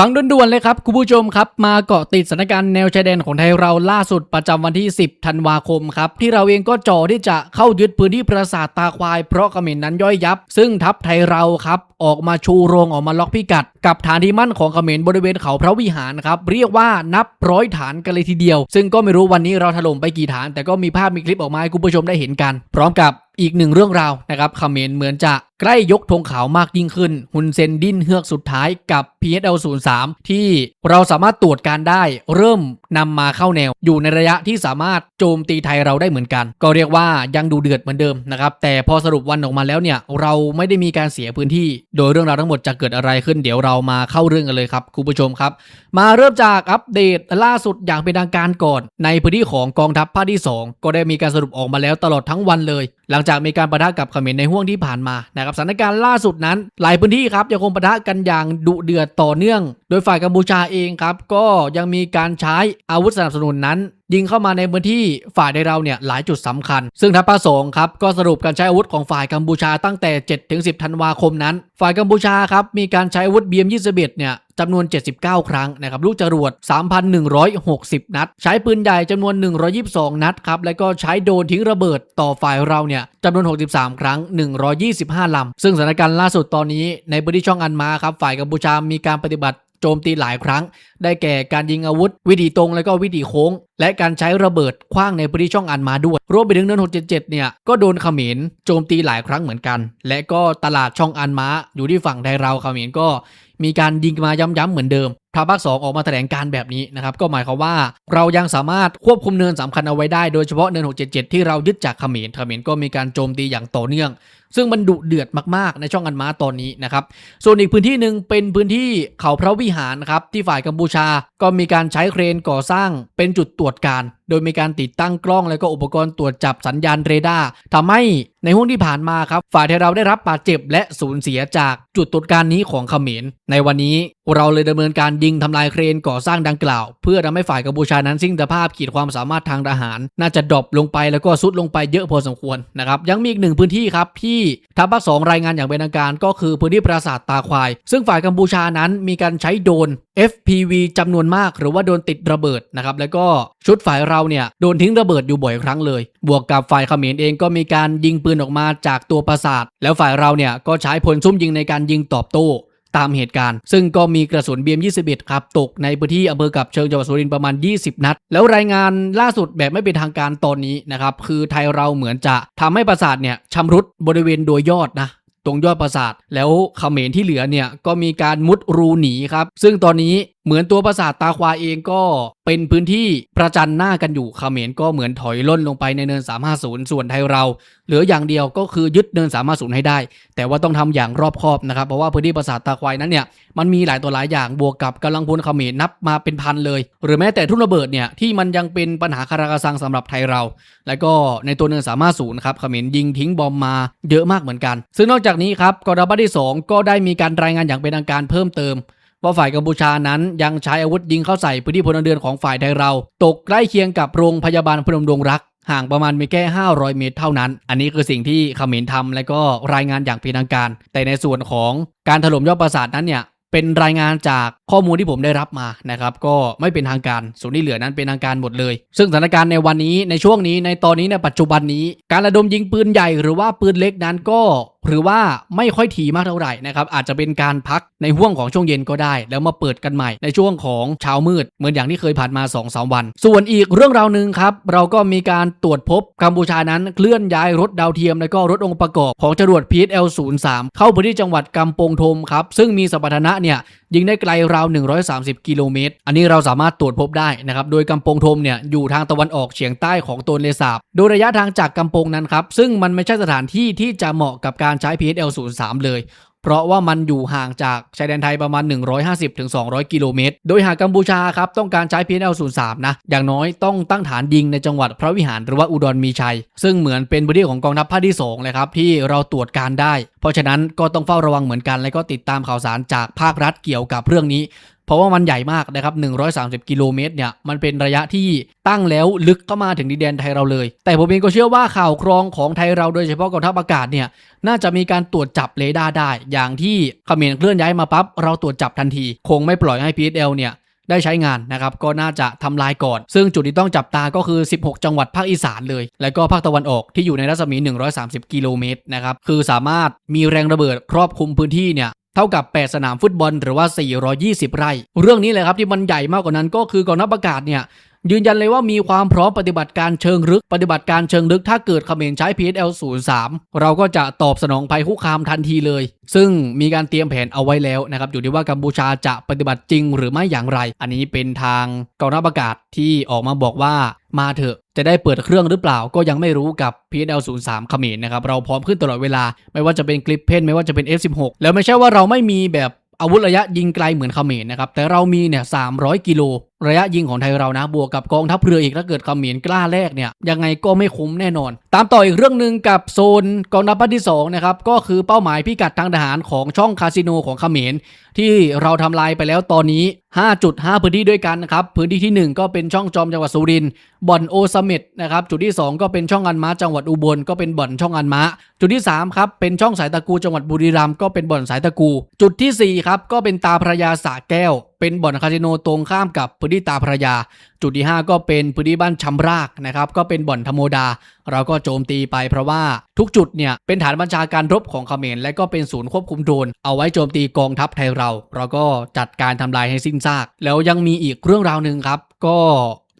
ฟังด่วนๆเลยครับ คุณผู้ชมครับ มาเกาะติดสถานการณ์แนวชายแดนของไทยเราล่าสุดประจำวันที่ 10 ธันวาคมครับ ที่เราเองก็จ่อที่จะเข้ายึดพื้นที่ปราสาทตาควายเพราะเขมรนั้นย่อยยับ ซึ่งทัพไทยเราครับออกมาชูโรงออกมาล็อกพิกัด กับฐานที่มั่นของเขมรบริเวณเขาพระวิหารครับเรียกว่านับร้อยฐานกันเลยทีเดียว ซึ่งก็ไม่รู้วันนี้เราถล่มไปกี่ฐาน แต่ก็มีภาพมีคลิปออกมาให้คุณผู้ชมได้เห็นกัน พร้อมกับอีกหนึ่งเรื่องราวนะครับเขมรเหมือนจะ ใกล้ยกธงขาวมากยิ่งขึ้น ฮุนเซนดิ้นเฮือกสุดท้ายกับ PSL 0 3 ที่เราสามารถตรวจการได้ เริ่มนำมาเข้าแนว อยู่ในระยะที่สามารถโจมตีไทยเราได้เหมือนกัน ก็เรียกว่ายังดูเดือดเหมือนเดิมนะครับ แต่พอสรุปวันออกมาแล้วเนี่ย เราไม่ได้มีการเสียพื้นที่ โดยเรื่องราวทั้งหมดจะเกิดอะไรขึ้นเดี๋ยวเรามาเข้าเรื่องกันเลยครับคุณผู้ชมครับ มาเริ่มจากอัปเดตล่าสุดอย่างเป็นทางการก่อน ในพื้นที่ของกองทัพภาคที่ 2 ก็ได้มีการสรุปออกมาแล้วตลอดทั้งวันเลย หลังจากมีการประทะกับเขมรในห่วงที่ผ่านมานะครับสถานการณ์ล่าสุดนั้น หลายพื้นที่ครับยังคงปะทะกันอย่างดุเดือดต่อเนื่อง โดยฝ่ายกัมพูชาเองครับก็ยังมีการใช้อาวุธสนับสนุนนั้น ยิงเข้ามาในพื้นที่ฝ่ายในเราเนี่ยหลายจุดสำคัญ ซึ่งทัพภาคสองครับก็สรุปการใช้อาวุธของฝ่ายกัมพูชาตั้งแต่ 7-10 ธันวาคมนั้น ฝ่ายกัมพูชาครับมีการใช้อาวุธ BM21 เนี่ยจำนวน 79 ครั้งนะครับลูกจรวด 3,160 นัด ใช้ปืนใหญ่จำนวน 122 นัดครับ แล้วก็ใช้โดนทิ้งระเบิดต่อฝ่ายเราเนี่ยจำนวน 63 ครั้ง 125 ลำ ซึ่งสถานการณ์ล่าสุดตอนนี้ในพื้นที่ช่องอันมาครับ ฝ่ายกัมพูชามีการปฏิบัติ โจมตีหลายครั้ง ได้แก่การยิงอาวุธ วิธีตรงและก็วิธีโค้ง และการใช้ระเบิดคว้างในพื้นที่ช่องอันมาด้วย รวมไปถึงเนิน677 เนี่ย ก็โดนเขมรโจมตีหลายครั้งเหมือนกัน และก็ตลาดช่องอันมาอยู่ที่ฝั่งไทยเราเขมรก็มีการยิงมาย้ำๆเหมือนเดิมทางภาคสองออกมาแถลงการแบบนี้นะครับก็หมายความว่าเรายังสามารถควบคุมเนินสำคัญเอาไว้ได้โดยเฉพาะเนิน 677 ที่เรายึดจากเขมรเขมรก็มีการโจมตีอย่างต่อเนื่อง ซึ่งมันดุเดือดมากๆ ในช่องอันม้าตอนนี้นะครับส่วนอีกพื้นที่หนึ่งเป็นพื้นที่เขาพระวิหารครับที่ฝ่ายกัมพูชา ก็มีการใช้เครนก่อสร้างเป็นจุดตรวจการ โดยมีการติดตั้งกล้อง และก็อุปกรณ์ตรวจจับสัญญาณเรดาร์ทำให้ในห้วงที่ผ่านมาครับฝ่ายไทยเราได้รับบาดเจ็บและสูญเสียจากจุดตรวจการนี้ของเขมรในวันนี้เราเลยดำเนินการยิงทำลายเครนก่อสร้างดังกล่าว เพื่อทำให้ฝ่ายกัมพูชานั้นสิ้นสภาพขีดความสามารถทางทหาร น่าจะดรอปลงไปแล้วก็ซุดลงไปเยอะพอสมควรนะครับยังมีอีกหนึ่งพื้นที่ครับที่ทัพภาคสองรายงานอย่างเป็นทางการก็คือพื้นที่ปราสาทตาควาย ซึ่งฝ่ายกัมพูชานั้นมีการใช้โดรน FPV จำนวนมาก หรือว่าโดนติดระเบิดนะครับแล้วก็ชุดฝ่ายเราเนี่ยโดนทิ้งระเบิดอยู่บ่อยครั้งเลย บวกกับฝ่ายเขมรเองก็มีการยิงปืนออกมาจากตัวปราสาท แล้วฝ่ายเราเนี่ยก็ใช้พลซุ่มยิงในการยิงตอบโต้ ตามเหตุการณ์ ซึ่งก็มีกระสุนเบียม21 ครับ ตกในพื้นที่อำเภอกับเชิงจังหวัดสุรินทร์ประมาณ 20 นัด แล้วรายงานล่าสุดแบบไม่เป็นทางการตอนนี้นะครับ คือไทยเราเหมือนจะทำให้ปราสาทเนี่ยชำรุดบริเวณโดยยอดนะตรงยอดปราสาท แล้วเขมรที่เหลือเนี่ยก็มีการมุดรูหนีครับ ซึ่งตอนนี้ เหมือนตัวปราสาทตาควาเองก็เป็นพื้นที่ประจันหน้ากันอยู่เขมรก็เหมือนถอยล่นลงไปในเนิน 350 ส่วนไทยเรา เหลืออย่างเดียวก็คือยึดเนิน 350 ให้ได้ แต่ว่าต้องทำอย่างรอบคอบนะครับ เพราะว่าพื้นที่ปราสาทตาควายนั้นเนี่ยมันมีหลายตัวหลายอย่างบวกกับกำลังพลเขมรนับมาเป็นพันเลย หรือแม้แต่ทุ่นระเบิดเนี่ยที่มันยังเป็นปัญหาคาราคาซังสำหรับไทยเรา แล้วก็ในตัวเนิน 350 ครับเขมรยิงทิ้งบอมมาเยอะมากเหมือนกัน ซึ่งนอกจากนี้ครับกองทัพภาที่ 2 ก็ได้มีการรายงานอย่างเป็นทางการเพิ่มเติม ว่าฝ่ายกัมพูชานั้นยังใช้อาวุธยิงเข้าใส่พื้นที่พลเรือนของฝ่ายไทยเรา ตกใกล้เคียงกับโรงพยาบาลพนมดงรัก ห่างประมาณมีแค่ 500 เมตรเท่านั้น อันนี้คือสิ่งที่ขมรทำและก็รายงานอย่างเป็นทางการ แต่ในส่วนของการถล่มยอดปราสาทนั้นเนี่ยเป็นรายงานจากข้อมูลที่ผมได้รับมานะครับ ก็ไม่เป็นทางการส่วนที่เหลือนั้นเป็นทางการหมดเลย ซึ่งสถานการณ์ในวันนี้ในช่วงนี้ในตอนนี้ในปัจจุบันนี้ การระดมยิงปืนใหญ่หรือว่าปืนเล็กนั้นก็หรือว่าไม่ค่อยถี่มากเท่าไหร่นะครับอาจจะเป็นการพักในห่วงของช่วงเย็นก็ได้ แล้วมาเปิดกันใหม่ในช่วงของเช้ามืด เหมือนอย่างที่เคยผ่านมา2อสวัน ส่วนอีกเรื่องราวหนึ่งครับเราก็มีการตรวจพบกัมพูชานั้นเคลื่อนย้ายรถดาวเทียม และก็รถองค์ประกอบของจรวด PSL 03 เข้าพื้นที่จังหวัดกำปงธมครับซึ่งมีสัปทนะเนี่ยยิงได้ไกลราว 130 กิโลเมตร อันนี้เราสามารถตรวจพบได้นะครับ โดยกำปงธมเนี่ยอยู่ทางตะวันออกเฉียงใต้ของโตนเลสาบ โดยระยะทางจากกำปงนั้นครับ ซึ่งมันไม่ใช่สถานที่ที่จะเหมาะกับการใช้ PSL 03 เลย เพราะว่ามันอยู่ห่างจากชายแดนไทยประมาณ 150-200 กิโลเมตร โดยหากกัมพูชาครับต้องการใช้ PSL 03 นะ อย่างน้อยต้องตั้งฐานยิงในจังหวัดพระวิหารหรือว่าอุดรมีชัย ซึ่งเหมือนเป็นพื้นที่ของกองทัพภาคที่2เลยครับที่เราตรวจการได้ เพราะฉะนั้นก็ต้องเฝ้าระวังเหมือนกัน และก็ติดตามข่าวสารจากภาครัฐเกี่ยวกับเรื่องนี้ เพราะว่ามันใหญ่มากนะครับ 130 กิโลเมตรเนี่ย มันเป็นระยะที่ตั้งแล้วลึกเข้ามาถึงดินแดนไทยเราเลย แต่ผมเองก็เชื่อว่าข่าวครองของไทยเราโดยเฉพาะกองทัพอากาศเนี่ย น่าจะมีการตรวจจับเรดาร์ได้ อย่างที่เขมรเคลื่อนย้ายมาปั๊บ เราตรวจจับทันที คงไม่ปล่อยให้ PSL เนี่ยได้ใช้งานนะครับก็น่าจะทำลายก่อน ซึ่งจุดที่ต้องจับตาก็คือ 16 จังหวัดภาคอีสานเลย และก็ภาคตะวันออกที่อยู่ในรัศมี 130 กิโลเมตรนะครับคือสามารถมีแรงระเบิดครอบคลุมพื้นที่เนี่ยเท่ากับ 8 สนามฟุตบอลหรือว่า 420 ไร่ เรื่องนี้เลยครับที่มันใหญ่มากกว่านั้นก็คือกองทัพอากาศเนี่ยยืนยันเลยว่ามีความพร้อมปฏิบัติการเชิงลึก ปฏิบัติการเชิงลึกถ้าเกิดเขมรใช้ PSL 03 เราก็จะตอบสนองภัยคุกคามทันทีเลย ซึ่งมีการเตรียมแผนเอาไว้แล้วนะครับอยู่ที่ว่ากัมพูชาจะปฏิบัติจริงหรือไม่อย่างไร อันนี้เป็นทางกองทัพอากาศที่ออกมาบอกว่ามาเถอะ จะได้เปิดเครื่องหรือเปล่าก็ยังไม่รู้กับ PSL 03เขมรนะครับเราพร้อมขึ้นตลอดเวลา ไม่ว่าจะเป็นกลิปเพนไม่ว่าจะเป็น F16 แล้วไม่ใช่ว่าเราไม่มีแบบอาวุธระยะยิงไกลเหมือนเขมรนะครับแต่เรามีเนี่ย300 กิโล ระยะยิงของไทยเรานะ บวกกับกองทัพเรืออีกถ้าเกิดเขมรกล้าแรกเนี่ยยังไงก็ไม่คุ้มแน่นอน ตามต่ออีกเรื่องหนึ่งกับโซนกองทัพภาคที่2นะครับก็คือเป้าหมายพิกัดทางทหารของช่องคาสิโนของเขมรที่เราทำลายไปแล้วตอนนี้ 5.5 พื้นที่ด้วยกันนะครับพื้นที่ที่ 1 ก็เป็นช่องจอมจังหวัดสุรินทร์บ่อนโอสเมดนะครับจุดที่ 2 ก็เป็นช่องอันม้าจังหวัดอุบลก็เป็นบ่อนช่องอันม้าจุดที่3ครับเป็นช่องสายตะกูจังหวัดบุรีรัมย์ก็เป็นบ่อนสายตะกู จุดทีสี่4ครับก็เป็นตาพระยาสะแก้ว เป็นบ่อนคาสิโนตรงข้ามกับพื้นที่ตาพระยา จุดที่ 5 ก็เป็นพื้นที่บ้านชำรากนะครับก็เป็นบ่อนธรรมดา เราก็โจมตีไปเพราะว่าทุกจุดเนี่ยเป็นฐานบัญชาการรบของเขมรและก็เป็นศูนย์ควบคุมโดรนเอาไว้โจมตีกองทัพไทยเรา เราก็จัดการทำลายให้สิ้นซาก แล้วยังมีอีกเรื่องราวหนึ่งครับ ก็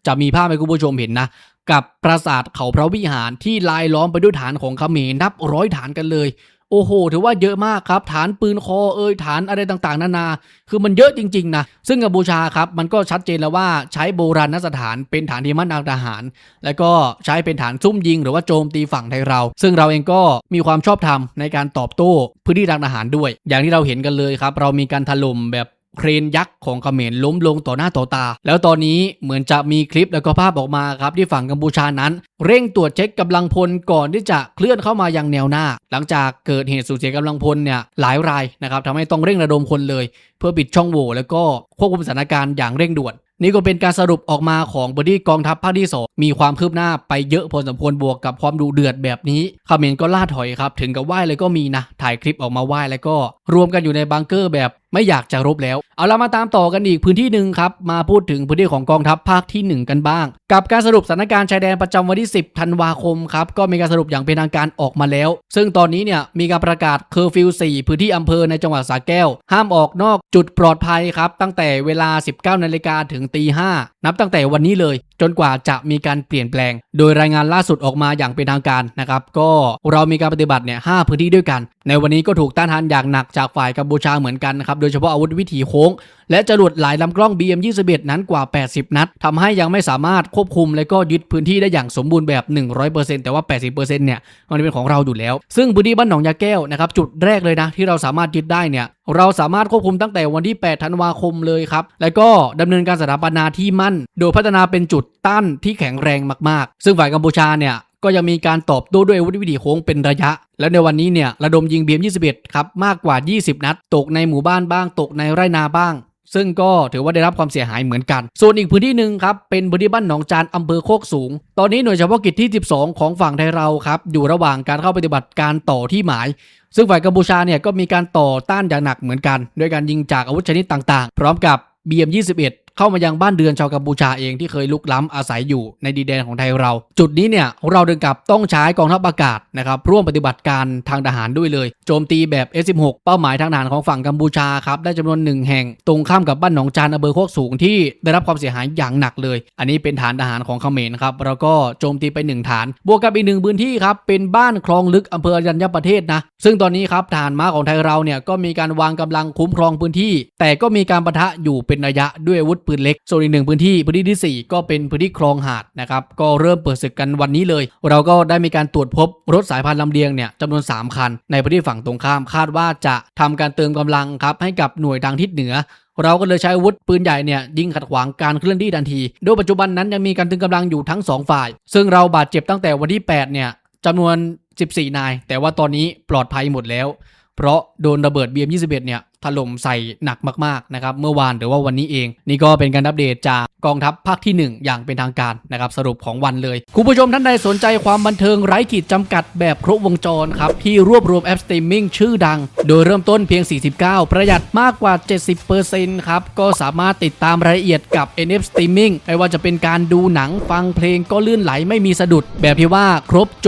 จะมีภาพให้คุณผู้ชมเห็นนะกับปราสาทเขาพระวิหารที่ลายล้อมไปด้วยฐานของเขมรนับร้อยฐานกันเลย โอ้โห ถือว่าเยอะมากครับ ฐานปืนคอเอ่ยฐานอะไรต่างๆ นานา คือมันเยอะจริงๆนะ ซึ่งกัมพูชาครับ มันก็ชัดเจนแล้วว่าใช้โบราณสถานเป็นฐานที่มั่นทางทหาร แล้วก็ใช้เป็นฐานซุ่มยิง หรือว่าโจมตีฝั่งไทยเรา ซึ่งเราเองก็มีความชอบธรรมในการตอบโต้พื้นที่ทางทหารด้วย อย่างที่เราเห็นกันเลยครับ เรามีการถล่มแบบ เครนยักษ์ของเขมรล้มลงต่อหน้าต่อตา แล้วตอนนี้เหมือนจะมีคลิปแล้วก็ภาพออกมาครับที่ฝั่งกัมพูชานั้น เร่งตรวจเช็คกำลังพลก่อนที่จะเคลื่อนเข้ามายังแนวหน้า หลังจากเกิดเหตุสูญเสียกำลังพลเนี่ยหลายรายนะครับทำให้ต้องเร่งระดมคนเลย เพื่อปิดช่องโหว่แล้วก็ควบคุมสถานการณ์อย่างเร่งด่วนนี่ก็เป็นการสรุปออกมาของบอดี้กองทัพภาคที่2 มีความคืบหน้าไปเยอะพอสมควรบวกกับความดุเดือดแบบนี้เขมรก็ล่าถอยครับ ถึงกับไหว้เลยก็มีนะ ถ่ายคลิปออกมาไหว้แล้วก็รวมกันอยู่ในบังเกอร์แบบไม่อยากจะรบแล้ว เอาละมาตามต่อกันอีกพื้นที่หนึ่งครับ มาพูดถึงพื้นที่ของกองทัพภาคที่ 1 กันบ้าง กับการสรุปสถานการณ์ชายแดนประจำวันที่ 10 ธันวาคมครับ ก็มีการสรุปอย่างเป็นทางการออกมาแล้ว ซึ่งตอนนี้เนี่ยมีการประกาศเคอร์ฟิว 4 พื้นที่อำเภอในจังหวัดสระแก้ว ห้ามออกนอกจุดปลอดภัยครับ ตั้งแต่เวลา 19นาฬิกาถึงตี5นับตั้งแต่วันนี้เลย จนกว่าจะมีการเปลี่ยนแปลง โดยรายงานล่าสุดออกมาอย่างเป็นทางการนะครับ ก็เรามีการปฏิบัติเนี่ยหพื้นที่ด้วยกัน ในวันนี้ก็ถูกต้านทานอย่างหนักจากฝ่ายกัมพูชาเหมือนกันนะครับ โดยเฉพาะอาวุธวิถีโค้ง และจรวดหลายลำกล้อง BM21 นั้นกว่า 80 นัดทำให้ยังไม่สามารถควบคุม และก็ยึดพื้นที่ได้อย่างสมบูรณ์แบบ 100%แต่ว่า 80%เนี่ยมันเป็นของเราอยู่แล้ว ซึ่งพื้นที่บ้านหนองยาแก้วนะครับจุดแรกเลยนะที่เราสามารถยึดได้เนี่ย เราสามารถควบคุมตั้งแต่วันที่ 8 ธันวาคมเลยครับ และก็ดำเนินการสถาปนาที่มั่น โดยพัฒนาเป็นจุดต้านที่แข็งแรงมากๆ ซึ่งฝ่ายกัมพูชาเนี่ยก็ยังมีการตอบโต้ด้วยอาวุธวิถีโค้งเป็นระยะ แล้วในวันนี้เนี่ยระดมยิงเบียม21 ครับ มากกว่า 20 นัด ตกในหมู่บ้านบ้าง ตกในไร่นาบ้าง ซึ่งก็ถือว่าได้รับความเสียหายเหมือนกัน ส่วนอีกพื้นที่หนึ่งครับ เป็นพื้นที่บ้านหนองจานอำเภอโคกสูง ตอนนี้หน่วยเฉพาะกิจที่ 12 ของฝั่งไทยเราครับ อยู่ระหว่างการเข้าปฏิบัติการต่อที่หมาย ซึ่งฝ่ายกัมพูชาเนี่ยก็มีการต่อต้านอย่างหนักเหมือนกัน ด้วยการยิงจากอาวุธชนิดต่างๆ พร้อมกับ BM21 เข้ามายังบ้านเรือนชาวกัมพูชาเองที่เคยลุกล้ำอาศัยอยู่ในดินแดนของไทยเรา จุดนี้เนี่ยเราเดินกับต้องใช้กองทัพอากาศนะครับร่วมปฏิบัติการทางทหารด้วยเลย โจมตีแบบ S16 เป้าหมายทางทหารของฝั่งกัมพูชาครับได้จำนวนหนึ่งแห่ง ตรงข้ามกับบ้านหนองจานอำเภอโคกสูงที่ได้รับความเสียหายอย่างหนักเลย อันนี้เป็นฐานทหารของเขมรครับเราก็โจมตีไปหนึ่งฐาน บวกกับอีกหนึ่งพื้นที่ครับเป็นบ้านคลองลึกอำเภออรัญญประเทศนะซึ่งตอนนี้ครับทหารม้าของไทยเราเนี่ยก็มีการวางกำลังคุ้มครองพื้นที่ แต่ก็มีการปะทะอยู่เป็นระยะด้วยอาวุธปืนเล็กส่วนอีกหนึ่งพื้นที่พื้นที่ที่ 4 ก็เป็นพื้นที่คลองหาดนะครับก็เริ่มเปิดศึกกันวันนี้เลย เราก็ได้มีการตรวจพบรถสายพันธุ์ลำเลียงเนี่ยจำนวน 3 คัน ในพื้นที่ฝั่งตรงข้ามคาดว่าจะทำการเติมกำลังครับให้กับหน่วยทางทิศเหนือเราก็เลยใช้อาวุธปืนใหญ่เนี่ยยิงขัดขวางการเคลื่อนที่ทันที โดยปัจจุบันนั้นยังมีการตึงกำลังอยู่ทั้ง 2 ฝ่าย ซึ่งเราบาดเจ็บตั้งแต่วันที่ 8 เนี่ยจำนวน 14 นาย แต่ว่าตอนนี้ปลอดภัยหมดแล้ว เพราะโดนระเบิด BM21 เนี่ย ถล่มใส่หนักมากๆนะครับเมื่อวานหรือว่าวันนี้เอง นี่ก็เป็นการอัปเดตจากกองทัพภาคที่ 1 อย่างเป็นทางการนะครับสรุปของวันเลย คุณผู้ชมท่านใดสนใจความบันเทิงไร้ขีดจำกัดแบบครบวงจรครับ ที่รวบรวมแอปสตรีมมิ่งชื่อดัง โดยเริ่มต้นเพียง 49 ประหยัดมากกว่า 70%ครับ ก็สามารถติดตามรายละเอียดกับ NF Streaming ไม่ว่าจะเป็นการดูหนังฟังเพลงก็ลื่นไหลไม่มีสะดุด แบบที่ว่าครบจบ